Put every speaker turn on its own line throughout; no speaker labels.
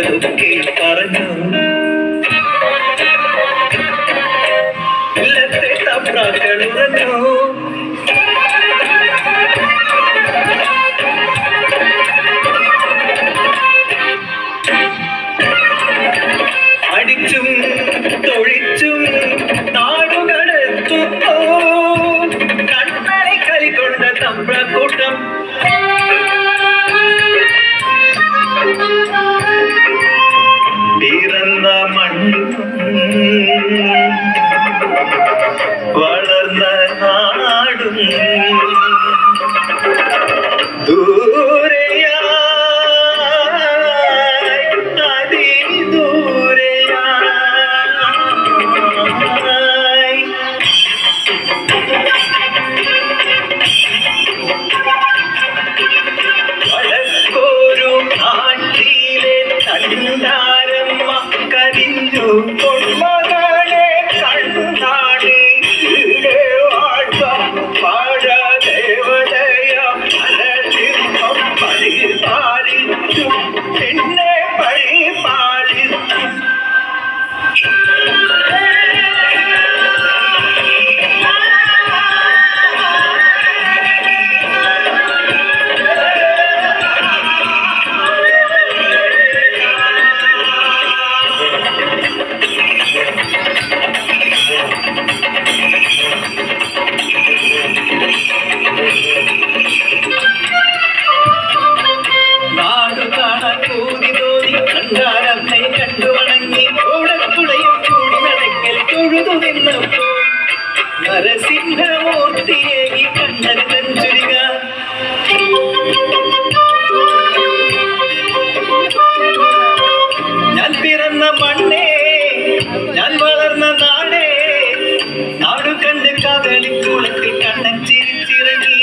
പറയാത്തതൊക്കെ പറഞ്ഞു ഇല്ലത്തെ നടക്കൽ തൊഴുതു നിന്നപ്പോൾ നരസിംഹമൂർത്തിയെ ഈ കണ്ണൻ നെഞ്ചുരിക ഞാൻ പിറന്ന മണ്ണേ ഞാൻ വളർന്ന നാടേ നാടു കണ്ട് കദളിക്കുളത്തിൽ കണ്ണൻ ചിരിച്ചിറങ്ങി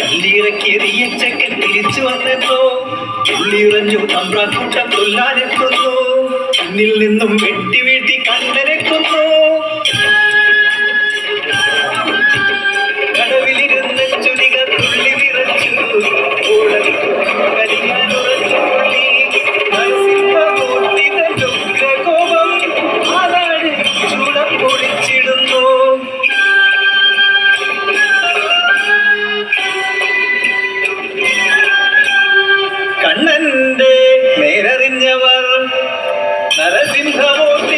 തള്ളിയിറക്കിയ ചക്കൻ തിരിച്ചു വന്നപ്പോ ഉള്ളിയുറഞ്ഞു തമ്പ്രാക്കൂട്ടം കൊല്ലാനെത്തുന്നു എന്നിൽ നിന്നും വെട്ടി যাব